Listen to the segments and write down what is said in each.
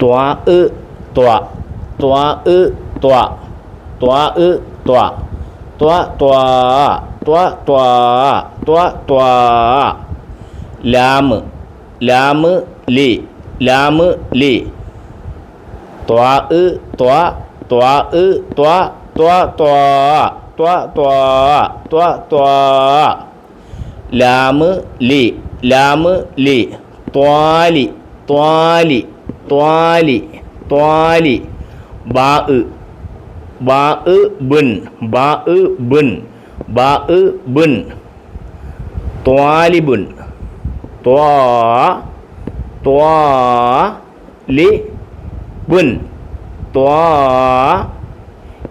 ത്വാ ഇ ത്വാ ത്വാ ഇ ത്വാ ത്വാ ഇ ത്വാ ത്വാ ത്വാ ത്വാ ത്വാ ത്വാ ത്വാ ലാമ് ലാമ് ലി ലാമ് ലി ത്വാ ഇ ത്വാ ത്വാ ഇ ത്വാ ത്വാ ത്വാ ത്വാ ത്വാ ത്വാ ത്വാ ലാമ് ലി ലാമ് ലി ത്വാലി ത്വാലി ത്വാലി ത്വാലി ബാ ബാ ബിൻ ബാ ബിൻ ബാ ബുൻ ത്വാലിബുൻ ത്വാ ത്വാ ലി ബുൻ ത്വാ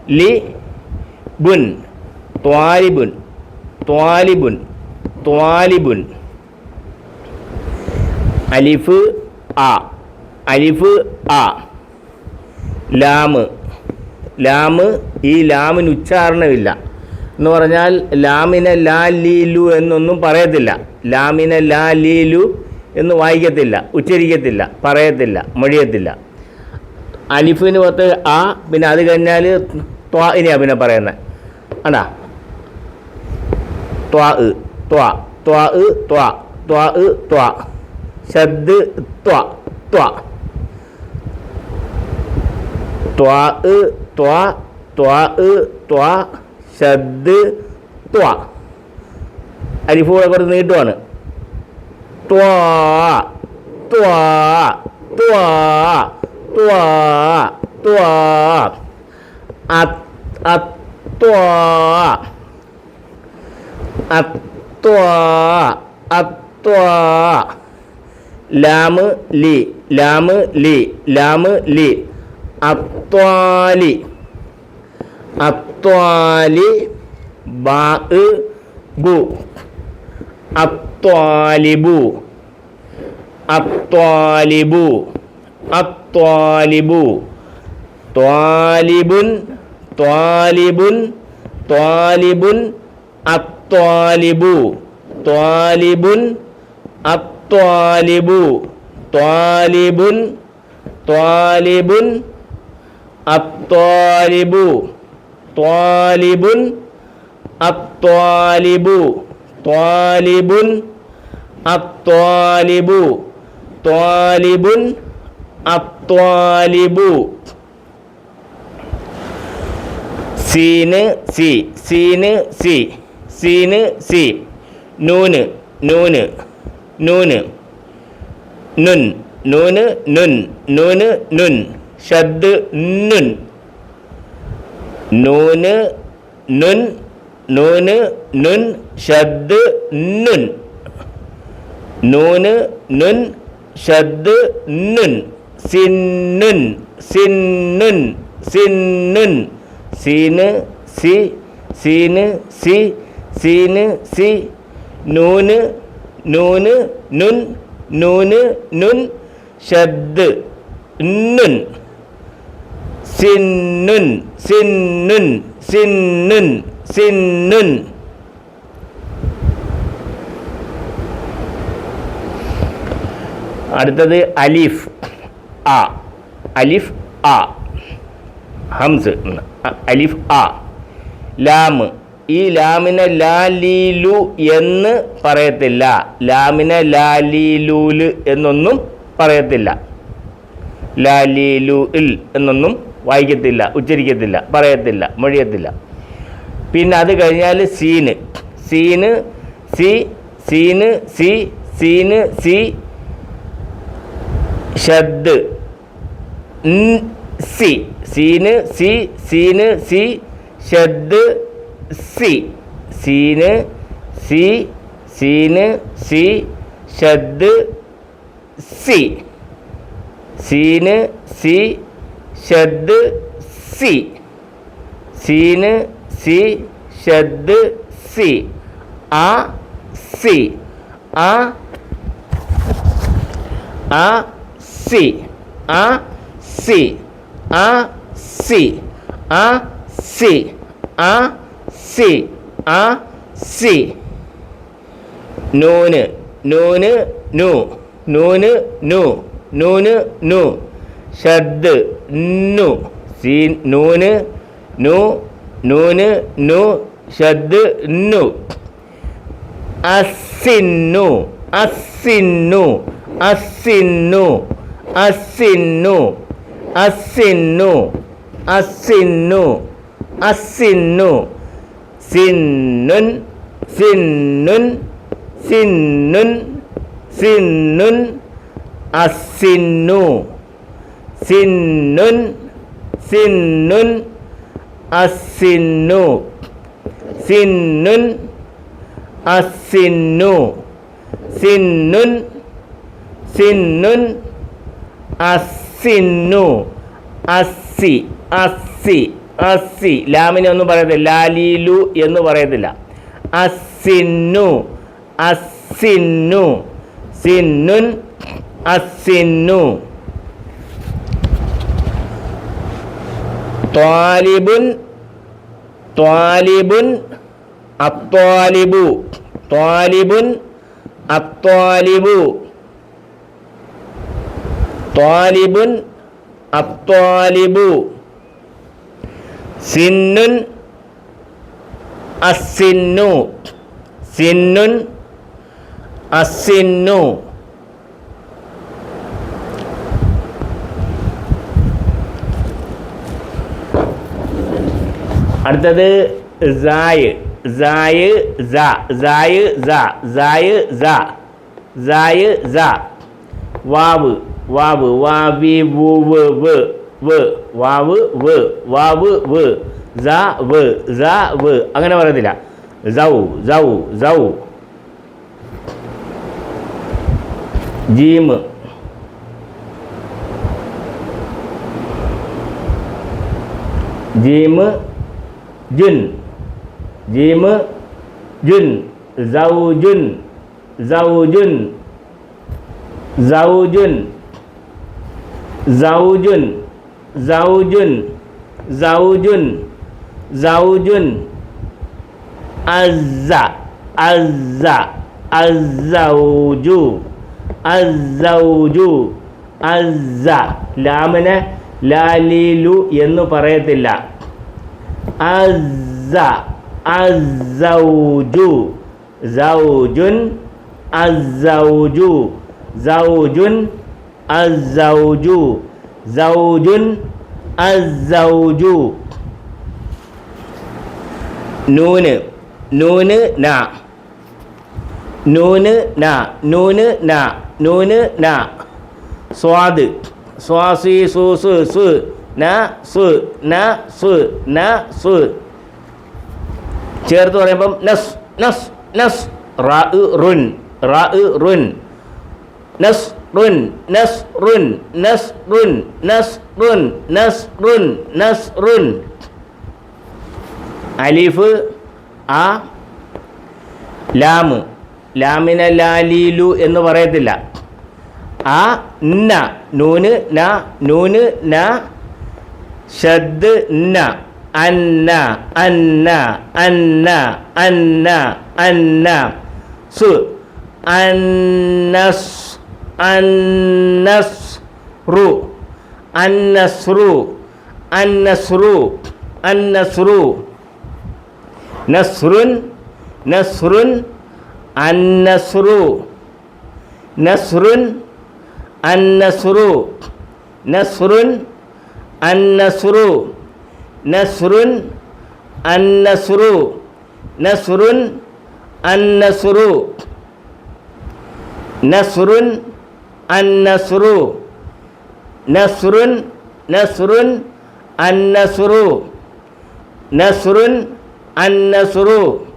ലി ബുൻ ത്വാലിബുൻ ത്വാലിബുൻ ത്വാലിബുൻ അലിഫ് ആ. അലിഫ് ആ. ലാമ്. ലാമ് ഈ ലാമിന് ഉച്ചാരണമില്ല. എന്ന് പറഞ്ഞാൽ ലാമിനെ ലാ ലീലു എന്നൊന്നും പറയത്തില്ല. ലാമിനെ ലാ ലീലു എന്ന് വായിക്കത്തില്ല ഉച്ചരിക്കത്തില്ല പറയത്തില്ല മൊഴിയത്തില്ല. അലിഫിന് പുറത്ത് ആ പിന്നെ അത് കഴിഞ്ഞാൽ ത്വാ ഇനിയാ പിന്നെ പറയുന്നത് ആണ്ടാ ത്വാ ത്വാ. ത്വാ ത്വാ. ത്വാ ത്വാ. ശബ്ദ് ത്വാ. ത്വാ. ത്വാ ത്വാ ത്വാ ത്വാ ശബ്ദ് ത്വാ. അരിഫ് കുറച്ച് നീട്ടുവാണ്. ത്വാ ത്വാ ത്വാ ത്വാ ത്വാ. അത് അത്വാ അത്വാ അത്വാ ലാമ് ലി ലാമ് ലി ലാമ് ലി. അത്വാലി അത്വാലി ബാ ബു. അത്വാലിബു അത്വാലിബു അത്വാലിബു ത്വാലിബുൻ ത്വാലിബുൻ ത്വാലിബുൻ അത്വാലിബു. ത്വാലിബുൻ അത്വാലിബു. ത്വാലിബുൻ ത്വാലിബുൻ അത്വാലിബു ത്വാലിബുൻ അത്വാലിബു ത്വാലിബുൻ അത്വാലിബു ത്വാലിബുൻ അത്വാലിബു സീന് സി സീന് സി സീന് സി നൂന് നൂന് നൂന് നുൻ നൂന് നുൻ നൂന് നുൻ ഷദ് നുൻ. നൂന് നുൻ നൂന് നുൻ ഷദ് നുൻ. നൂന് നുൻ ഷദ് നുൻ. സിന്നുൻ സിന്നുൻ സിന്നുൻ സീന് സി സീന് സി സീന് സി. നൂന് നൂന് നുൻ നൂന് നുൻ ഷദ് നുൻ. സിന്നുൻ സിന്നുൻ സിന്നുൻ സിന്നുൻ. അടുത്തത് അലിഫ് ആ. അലിഫ് ആ. ഹംസ് അലിഫ് ആ. ലാമ് ഈ ലാമിനെ ലാലീലു എന്ന് പറയത്തില്ല. ലാമിനെ ലാലീലൂൽ എന്നൊന്നും പറയത്തില്ല. ലാലീലു ഇൽ എന്നൊന്നും വായിക്കത്തില്ല ഉച്ചരിക്കത്തില്ല പറയത്തില്ല മൊഴിയത്തില്ല. പിന്നെ അത് കഴിഞ്ഞാൽ സീന് സീന് സി സീന് സി സീന് സി ഷദ് സി. സീന് സി സീന് സി ഷദ് സി. സീന് സി സീന് സി ഷദ് സി. സീന് സി ഷദ് സി. സീന് സി ഷദ് സി. ആ സി. ആ ആ സി. ആ സി. ആ സി. ആ സി. ആ സി. ആ സി. നൂന്. നൂന് നു. നൂന് നു. നൂന് നു. ഷദ് നു സീൻ നൂന് നു നൂന് നു ഷദ് നു അസിന്നു അസിന്നു അസിന്നു അസിന്നു അസിന്നു അസിന്നു അസിന്നു സിന്നുൻ സിന്നുൻ സിന്നുൻ സിന്നുൻ അസിന്നു സിന്നുൻ സിന്നുൻ അസിന്നു. സിന്നുൻ അസിന്നു. സിന്നുൻ സിന്നുൻ അസിന്നു. അസി അസി അസി. ലാമിനെ ഒന്നും പറയത്തില്ല. ലാലീലു എന്ന് പറയത്തില്ല. അസിന്നു അസിന്നു. സിന്നുൻ അസിന്നു. ത്വാലിബുൻ ത്വാലിബുൻ അത്വാലിബു. ത്വാലിബുൻ അത്വാലിബു. ത്വാലിബുൻ അത്വാലിബു. സിന്നുൻ അസിന്നു സിന്നുൻ അസിന്നു അടുത്തത് സായ്. സായ് സ. സായ് സ. സായ് സ. സായ് സ. വാവ്. വാവ്. വാവി വു വ് വ്. വാവ് വ്. വാവ് വ്. സ വ്. സ വ്. അങ്ങനെ പറയുന്നില്ല സൗ സൗ സൗ ജീമ് ജീമ് ജുൻ ജീമ് ജുൻ സൗജുൻ സൗജുൻ സൗജുൻ സൗജുൻ സൗജുൻ സൗജുൻ സൗജുൻ അസ്സ അസ്സ അസ്സൗജു അസ്സൗജു അസ്സ ലാമിനെ ലാലീലു എന്ന് പറയത്തില്ല. അസ്സ അസ്സൗജു സൗജുൻ അസ്സൗജു സൗജുൻ അസ്സൗജു സൗജുൻ അസ്സൗജു നൂന് നൂന് ന നൂന് ന നൂന് ന നൂന് ന സ്വാദ് സ്വാസി സു സു സു ന സു ന സു ന സു. ചേർത്ത് പറയുമ്പം നസ് നസ് നസ്. റുൻ റുൻ നസ് റുൻ നസ് റുൻ നസ് റുൻ നസ് റുൻ നസ് റുൻ നസ് റുൻ അലിഫ് ആ. ലാമ്. ലാമിന ലാലീലു എന്ന് പറയത്തില്ല. ആ ന. നൂന് ന. നൂന് ന. ഷദ് ന അന്ന അന്ന അന്ന അന്ന അന്ന. സു അന്നസ് അന്നസ് റു. അന്നസ്രു അന്നസ്രു അന്നസ്രു നസ്രുൻ നസ്രുൻ അന്നസ്രു നസ്രുൻ അന്നസ്രു നസ്രുൻ അന്നസ്രു നസുറുൻ അന്നസുറു. നസുറുൻ അന്നസുറു. നസുറുൻ അന്നസുറു. നസുറുൻ നസുറുൻ അന്നസുറു. നസുറുൻ അന്നസുറു.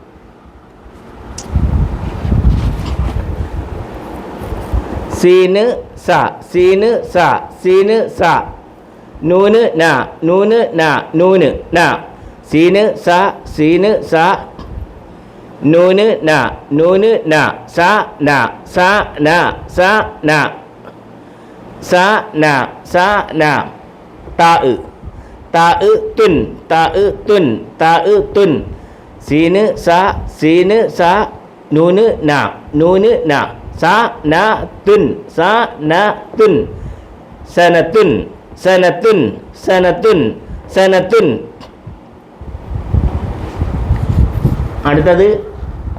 സീന് സ സീന് സ സീന് സ. നൂന് ന നൂന് ന നൂന് ന. സീന് സ സീന് സ. നൂന് ന നൂന് ന സ ന സ ന സ ന. സ ന സ ന. താ. താ തുൻ താ തുൻ താ തുൻ. സീന് സ സീന് സ നൂന് ന നൂന് ന. സ ന തുൻ സ ന തുൻ. സനത്തുൻ സനത്തുൻ സനത്തുൻ സനത്തുൻ. അടുത്തത്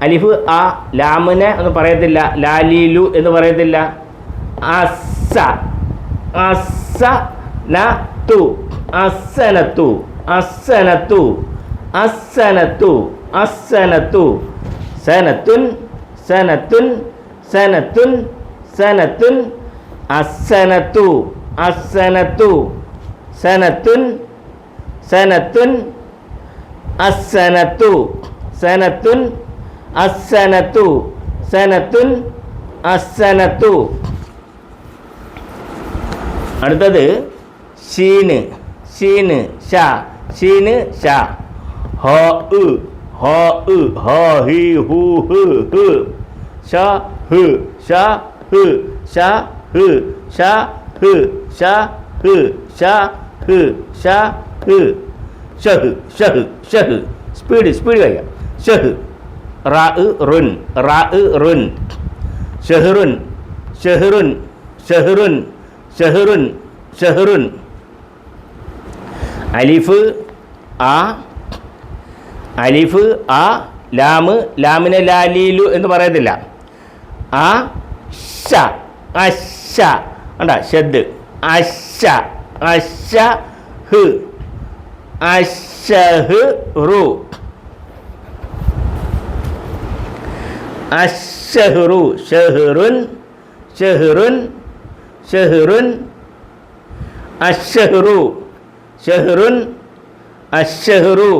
അലിഫ് ആ ലാമിനെ എന്ന് പറയത്തില്ല. ലാലീലു എന്ന് പറയത്തില്ല. അസ അസ ന തു. അസനത്തു അസനത്തു അസനത്തു അസനത്തു. സനത്തുൻ സനത്തുൻ സനത്തുൻ സനത്തുൻ അസനത്തു. அசனத்து சனத்துன் சனத்துன் அசனத்து சனத்துன் அசனத்து சனத்துன் அசனத்து அடுத்தது ஷீனு. ஷீனு ஷா. ஷீனு ஷா. ஹா உ. ஹா உ. ஹா ஹி ஹூ ஹு ஹு. ஷா ஹு. ஷா ஹு. ஷா ஹு. ஷா ஹு. ഷ ഹ് ഷ ഹ് ഷ ഹ്. ഷഹ് ഷഹ് ഷഹ് സ്പീഡ് സ്പീഡ് കഴിയാം. ഷഹ് റാ റുൻ റാ റുൻ ഷഹ്റുൻ ഷഹ്റുൻ ഷഹ്റുൻ ഷഹ്റുൻ ഷഹ്റുൻ അലിഫ് ആ. അലിഫ് ആ. ലാമ്. ലാമിനെ ലാലീലു എന്ന് പറയത്തില്ല. ആ ഷ അശ കണ്ട ഷദ് അശ അശ ഹ് അശഹ് റു അശഹ്റു ഷഹ്റുൻ ഷഹ്റുൻ ഷഹ്റുൻ അശഹ്റു ഷഹ്റുൻ അശഹ്റു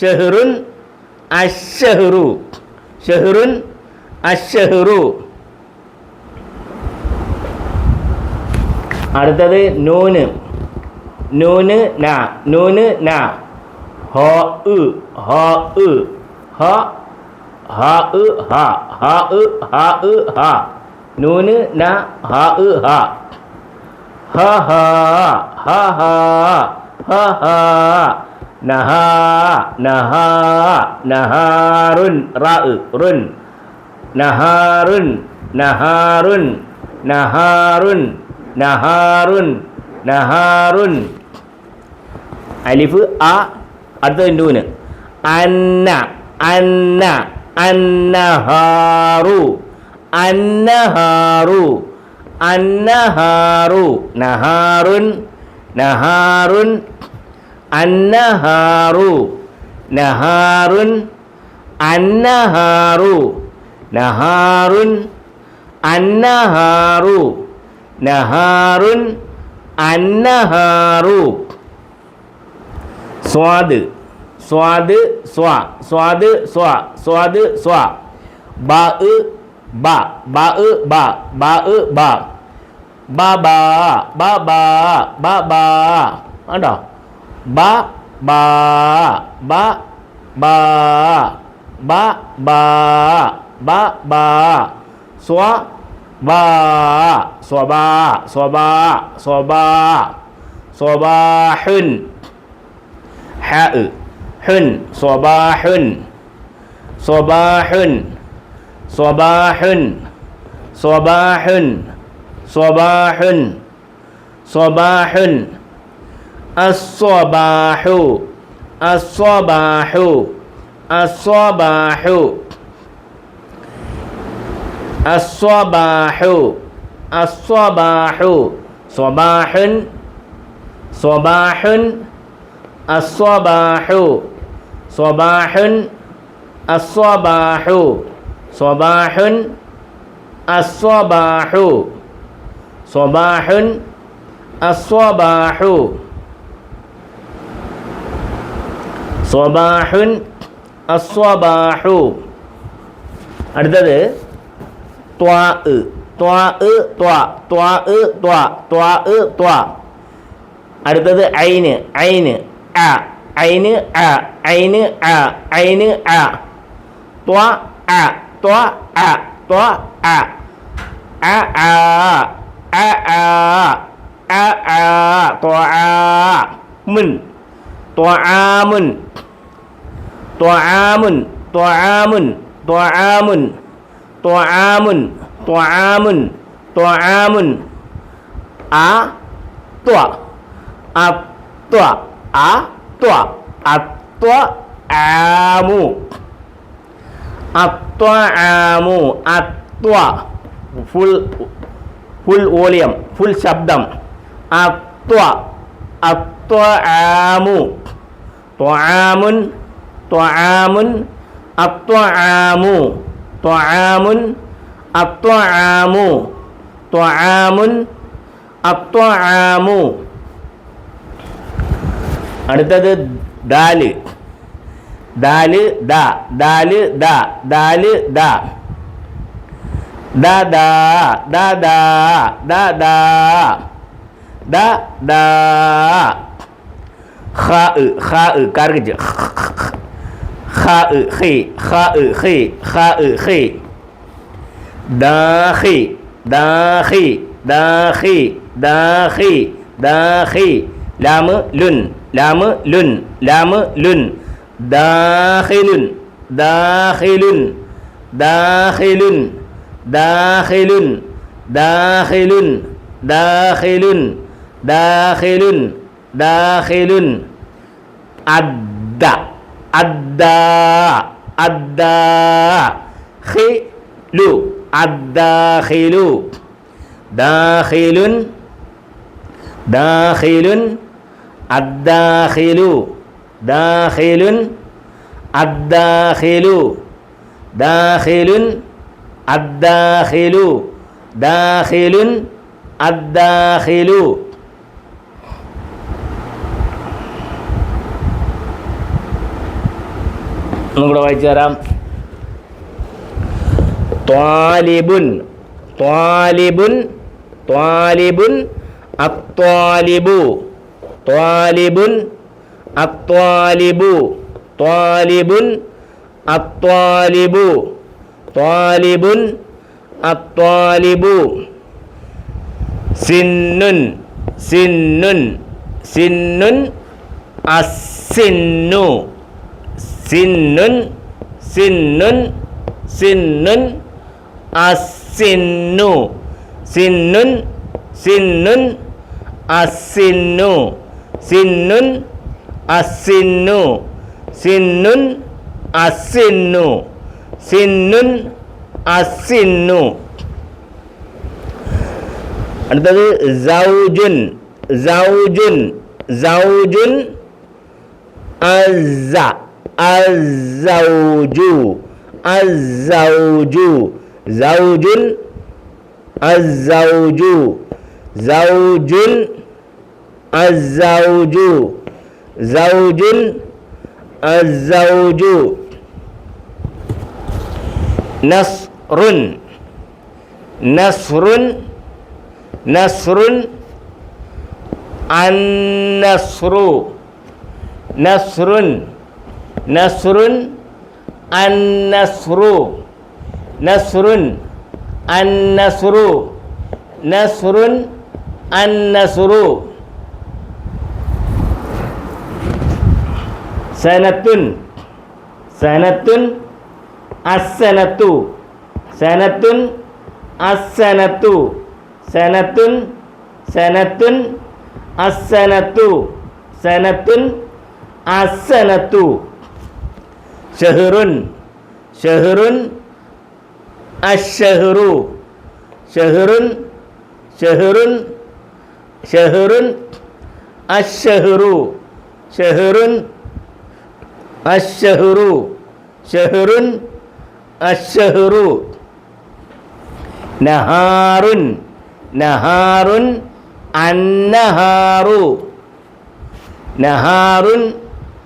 ഷഹ്റുൻ അശഹ്റു ഷഹ്റുൻ അശഹ്റു അടുത്തത് നൂന്. നൂന് ന. നൂന് ന. ഹ ഉ ഹ ഉ ഹ. ഹ ഉ ഹ. ഹ ഉ ഹ ഉ ഹ. നൂന് ന. ഹ ഉ ഹ. ഹ. ഹ. ഹ. ഹ. ഹ. ഹ. നഹ. നഹ. നഹാറുൻ. റ. റുൻ. നഹാറുൻ. നഹാറുൻ. നഹാറുൻ. നഹാറുൻ നഹാറുൻ. അലിഫ് അ അടുത്തത് നൂന് അന്ന അന്ന അന്നഹാറു അന്നഹാറു അന്നഹാറു. നഹാറുൻ നഹാറുൻ അന്നഹാറു നഹാറുൻ അന്നഹാറു നഹാറുൻ അന്നഹാറു. നഹാറുൻ അന്നഹാറു സ്വാദ് സ്വാദ് സ്വ സ്വാദ് സ്വ സ്വാദ് സ്വ ബ ബ ബ ബ ബ ബ ബ ബ ബ ബ ബ ബ കണ്ടോ ബ ബ ബ ബ ബ ബ ബ ബ സ്വ با صباح صباح صباح صباح. حاء حن صباح صباح صباح صباح صباح صباح. الصباح الصباح الصباح. الصباح. الصباح. صباح. صباح. الصباح. صباح. الصباح. صباح. الصباح. صباح. الصباح. صباح. الصباح. അടുത്തത് ത്വാ ത്വാ ത്വാ ത്വാ ത്വാ ത്വാ ത്വാ അടുത്തത് ഐന് ഐന് അ. ഐന് അ. ഐന് അ. ഐന് അ. ത്വാ അ. ത്വാ അ. ത്വാ അ. അ ആ അ ആ അ ആ ത്വാ മുൻ. ത്വാമുൻ ത്വാമുൻ ത്വാമുൻ ത്വാമുൻ ത്വാമുൻ ത്വാമുൻ ത്വാമുൻ ആ ത്വ അത്വ അത്വ അത്വ ആമു അത്വ ആമു അത്വ ഫുൾ ഫുൾ വോളിയം ഫുൾ ശബ്ദം. അത്വ അത്വ ആമു طعام الطعام طعام الطعام அடுத்தது دالي دالي دا دالي دا دالي دا دا دا دا دا دا دا دا دا خاء خاء كارجي คาอึขีคาอึขีคาอึขีดาขีดาขีดาขีดาขีดาขีลามลุนลามลุนลามลุนดาขีลุนดาขีลุนดาขีลุนดาขีลุนดาขีลุนดาขีลุนดาขีลุนดาขีลุนอัดดะ അദ്ദ അദ്ദ ഖിലു അദ്ദാഖിലു ദാഖിലുൻ ദാഖിലുൻ അദ്ദാഖിലു. ദാഖിലുൻ അദ്ദാഖിലു. ദാഖിലുൻ അദ്ദാഖിലു. ദാഖിലുൻ അദ്ദാഖിലു. ഒന്നുകൂടെ വായിച്ചു തരാം. ത്വാലിബുൻ ത്വാലിബുൻ ത്വാലിബുൻ അത്വാലിബു ത്വാലിബുൻ അത്വാലിബു ത്വാലിബുൻ അത്വാലിബു ത്വാലിബുൻ അത്വാലിബു. സിന്നുൻ സിന്നുൻ സിന്നുൻ അസിന്നു சின்னுன் சின்னுன் சின்னுன் அசின்னு. சின்னுன் சின்னுன் அசின்னு. சின்னுன் அசின்னு. சின்னுன் அசின்னு. சின்னுன் அசின்னு. அடுத்தது ஜவுஜுன் ஜவுஜுன் ஜவுஜுன் அஸ்ஸா الزوج. الزوج. زوج. الزوج. زوج. الزوج. زوج. الزوج. نصر. نصر. نصر. النصر. نصر. نصر النصر نصر النصر نصر النصر سنة سنة السنة سنة السنة سنة سنة السنة سنة السنة ഷഹറുൻ ഷഹറുൻ അഷഹറു ഷഹറുൻ ഷഹറുൻ ഷഹറുൻ അഷഹറു ഷഹറുൻ അഷഹറു ഷഹറുൻ അഷഹറു നഹാറുൻ നഹാറുൻ അന്നഹാറു നഹാറുൻ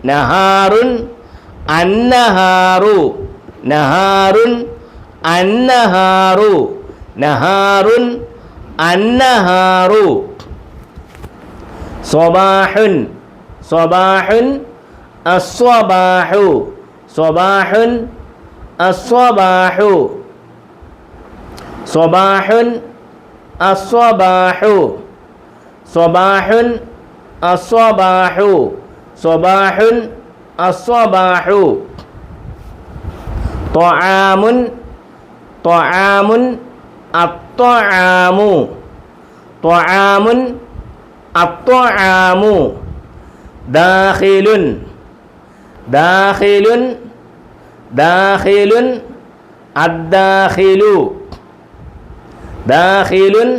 നഹാറുൻ അന്നഹാറു. നഹാറുൻ അന്നഹാറു. നഹാറുൻ അന്നഹാറു. സ്വബാഹുൻ. സ്വബാഹുൻ അസ്വബാഹു. സ്വബാഹുൻ അസ്വബാഹു. സ്വബാഹുൻ അസ്വബാഹു. സ്വബാഹുൻ അസ്വബാഹു. സ്വബാഹുൻ അസ്വബാഹു. തൊആമുൻ തൊആമുൻ അത്തൊആമു തൊആമുൻ അത്തൊആമു ദാഹിലുൻ ദാഹിലുൻ ദാഹിലുൻ അദ്ദാഹിലു ദാഹിലുൻ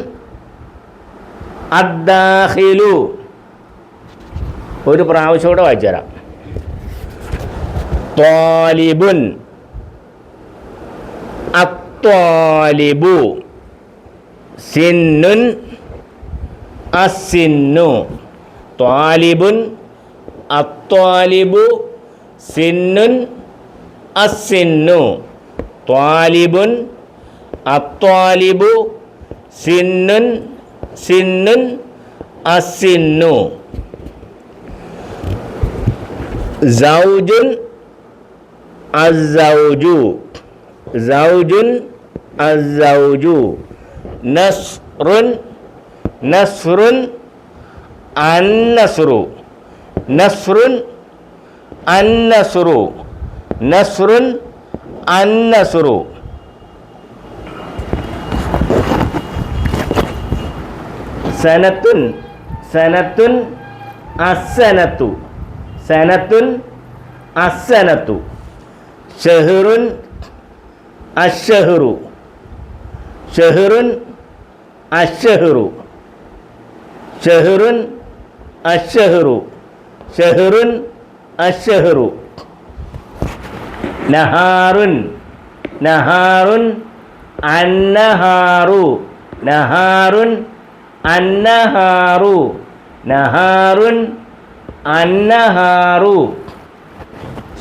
അദ്ദാഹിലു ഒരു പ്രാവശ്യം കൂടെ വായിച്ചു തരാം ത്വാലിബുൻ അത്വാലിബു. സിന്നുൻ അസിന്നു. ത്വാലിബുൻ അത്വാലിബു. സിന്നുൻ അസിന്നു. ത്വാലിബുൻ അത്വാലിബു. സിന്നുൻ സിന്നുൻ അസിന്നു. സൗജുൻ അസൗജു സൗജുൻ അസൗജു നസ്റുൻ നസ്റുൻ അന്നസ്റു നസ്റുൻ അന്നസ്റു നസ്റുൻ അന്നസ്റു സനത്തുൻ സനത്തുൻ അസനത്തു സനത്തുൻ അസനത്തു ഷെഹറുൻ അഷഹറു. ഷെഹറുൻ അഷഹറു. ഷെഹറുൻ അഷഹറു. ഷെഹറുൻ അഷഹറു. നഹാറുൻ. നഹാറുൻ അന്നഹാറു. നഹാറുൻ അന്നഹാറു. നഹാറുൻ അന്നഹാറു.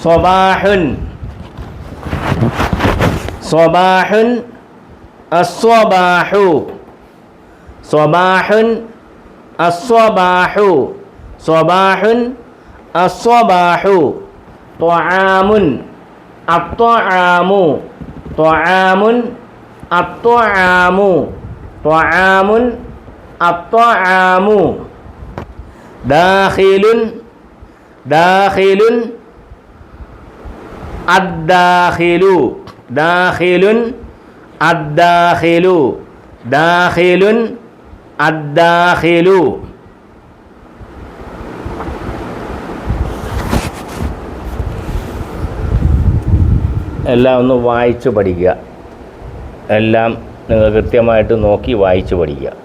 സ്വബാഹുൻ സ്വബാഹുൻ അസ്വബാഹു സ്വബാഹുൻ അസ്വബാഹു സ്വബാഹുൻ അസ്വബാഹു ത്വആമുൻ അത്വആമു ത്വആമുൻ അത്വആമു ത്വആമുൻ അത്വആമു ദാഖിലുൻ ദാഖിലുൻ അദ്ദാഖിലു. ദാഹിലുൻ അദ്ദാഹിലു ദാഹിലുൻ അദ്ദാഹിലു എല്ലാം ഒന്ന് വായിച്ചു പഠിക്കുക. എല്ലാം നിങ്ങൾ കൃത്യമായിട്ട് നോക്കി വായിച്ചു പഠിക്കുക.